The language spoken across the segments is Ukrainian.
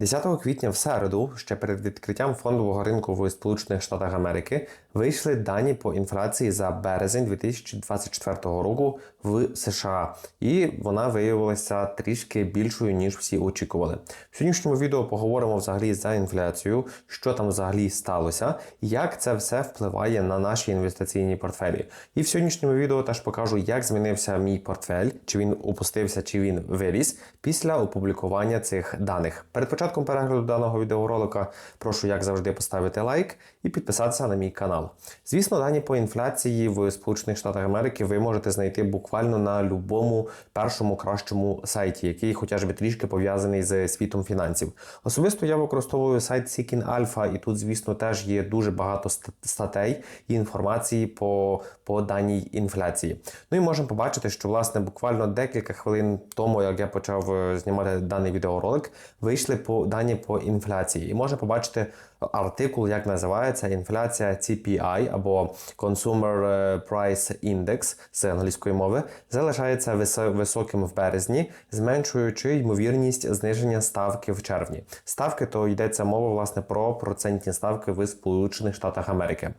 10 квітня в середу, ще перед відкриттям фондового ринку в Сполучених Штатах Америки, вийшли дані по інфляції за березень 2024 року в США, і вона виявилася трішки більшою ніж всі очікували. В сьогоднішньому відео поговоримо взагалі за інфляцію, що там взагалі сталося, як це все впливає на наші інвестиційні портфелі. І в сьогоднішньому відео теж покажу, як змінився мій портфель, чи він опустився, чи він виріс після опублікування цих даних. Перед початком перегляду даного відеоролика прошу, як завжди, поставити лайк і підписатися на мій канал. Звісно, дані по інфляції в Сполучених Штатах Америки ви можете знайти буквально на будь-якому першому кращому сайті, який хоча б трішки пов'язаний з світом фінансів. Особисто я використовую сайт Seeking Alpha, і тут, звісно, теж є дуже багато статей і інформації по, по даній інфляції. Ну і можемо побачити, що власне буквально декілька хвилин тому, як я почав е, знімати даний відеоролик, вийшли по дані по інфляції, і можна побачити артикул, як називається інфляція CPI або Consumer Price Index з англійської мови, залишається високим в березні, зменшуючи ймовірність зниження ставки в червні. Ставки то йдеться мова власне про процентні ставки в Сполучених Штатах Америки.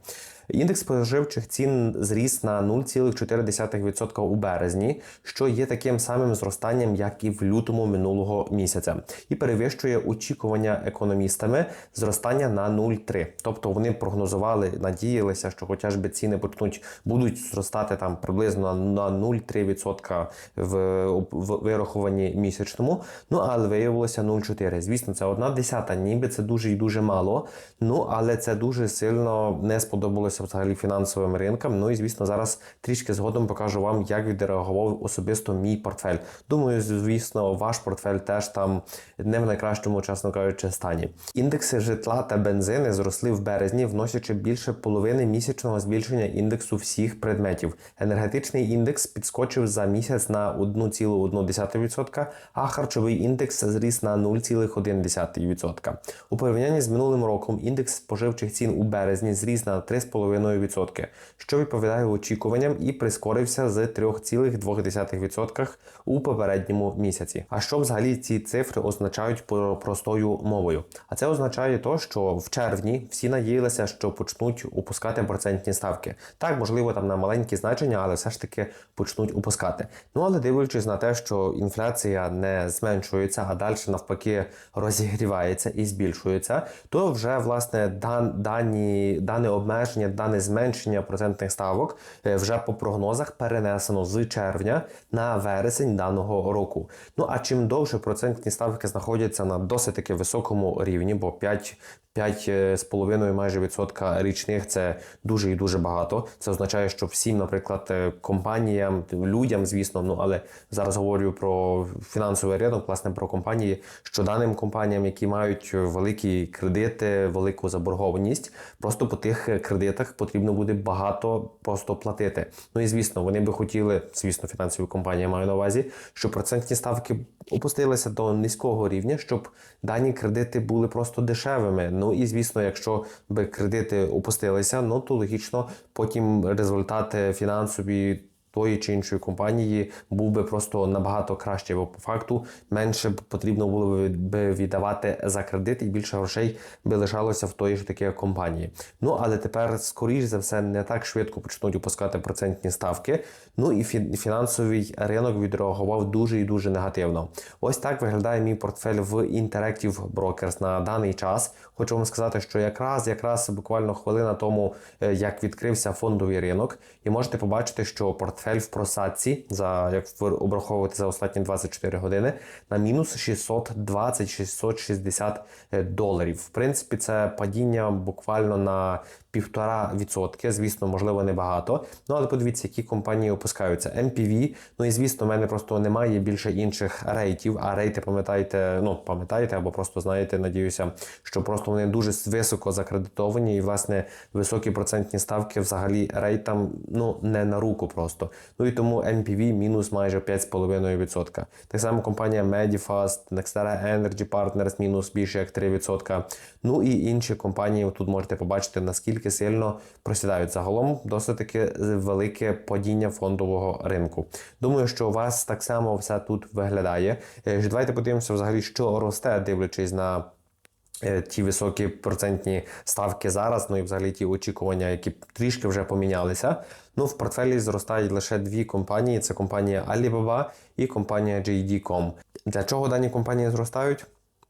Індекс споживчих цін зріс на 0,4% у березні, що є таким самим зростанням, як і в лютому минулого місяця, і перевищує очікування економістами зростання на 0,3%. Тобто вони прогнозували, надіялися, що хоча б ціни почнуть будуть зростати там приблизно на 0,3% в, в вирахуванні місячному. Ну але виявилося 0,4%. Звісно, це одна десята, ніби це дуже і дуже мало. Ну але це дуже сильно не сподобалося взагалі фінансовим ринкам. Ну і звісно, зараз трішки згодом покажу вам, як відреагував особисто мій портфель. Думаю, звісно, ваш портфель теж там не в найкращому, чесно кажучи, стані. Індекси житла та бензини зросли в березні, вносячи більше половини місячного збільшення індексу всіх предметів. Енергетичний індекс підскочив за місяць на 1,1%, а харчовий індекс зріс на 0,1%. У порівнянні з минулим роком індекс споживчих цін у березні зріс на 3,5%, що відповідає очікуванням і прискорився з 3,2% у попередньому місяці. А що взагалі ці цифри означають про- простою мовою? А це означає то, що в червні всі надіялися, що почнуть опускати процентні ставки. Так, можливо, там на маленькі значення, але все ж таки почнуть опускати. Ну але дивлячись на те, що інфляція не зменшується, а далі навпаки розігрівається і збільшується, то вже власне дан, дані, дане обмеження, дане зменшення процентних ставок е, вже по прогнозах перенесено з червня на вересень даного року. Ну а чим довше процентні ставки знаходяться на досить таки високому рівні, бо 5 5,5 майже відсотка річних це дуже і дуже багато. Це означає, що всім, наприклад, е, компаніям, людям, звісно, ну але зараз говорю про фінансовий ринок, власне про компанії, що даним компаніям, які мають великі кредити, велику заборгованість, просто по тих кредитах потрібно буде багато просто платити. Ну і звісно, вони би хотіли, звісно, фінансові компанії маю на увазі, щоб процентні ставки опустилися до низького рівня, щоб дані кредити були просто дешевими. Ну і звісно, якщо би кредити опустилися, ну то логічно потім результати фінансові. Тої чи іншої компанії був би просто набагато краще, бо по факту менше б потрібно було би віддавати за кредит і більше грошей би лишалося в тої ж таки компанії. Ну але тепер, скоріш за все, не так швидко почнуть опускати процентні ставки. Ну і фі- фінансовий ринок відреагував дуже і дуже негативно. Ось так виглядає мій портфель в Interactive Brokers на даний час. Хочу вам сказати, що якраз якраз буквально хвилина тому, е, як відкрився фондовий ринок, і можете побачити, що портфель в просадці, за як ви обраховувати за останні 24 години, на мінус 620-660 доларів. В принципі, це падіння буквально на півтора відсотки. Звісно, можливо, небагато. Ну але подивіться, які компанії опускаються. MPV, ну і звісно, в мене просто немає більше інших рейтів. А рейти, пам'ятаєте, ну пам'ятаєте, або просто знаєте, надіюся, що просто вони дуже високо закредитовані, і власне високі процентні ставки взагалі рейтам ну не на руку просто. Ну і тому NPV мінус майже 5,5%. Так само компанія Medifast, Nextera Energy Partners мінус більше як 3%. Ну і інші компанії тут можете побачити, наскільки сильно просідають. Загалом досить таки велике падіння фондового ринку. Думаю, що у вас так само все тут виглядає. Е, Давайте подивимося взагалі, що росте, дивлячись на е, ті високі процентні ставки зараз, ну і взагалі ті очікування, які трішки вже помінялися. Ну, в портфелі зростають лише дві компанії: це компанія Alibaba і компанія JD.com. Для чого дані компанії зростають?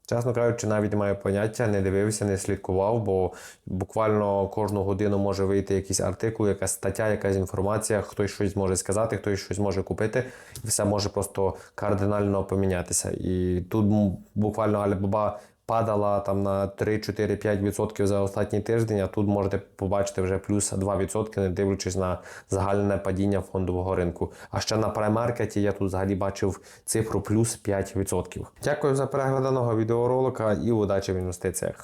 Чесно кажучи, навіть маю поняття, не дивився, не слідкував, бо буквально кожну годину може вийти якийсь артикул, якась стаття, якась інформація, хтось щось може сказати, хтось щось може купити, і все може просто кардинально помінятися. І тут буквально Alibaba падала там на 3-4-5% за останній тиждень, а тут можете побачити вже плюс 2%, не дивлячись на загальне падіння фондового ринку. А ще на праймаркеті я тут взагалі бачив цифру плюс 5%. Дякую за перегляд даного відеоролика і удачі в інвестиціях.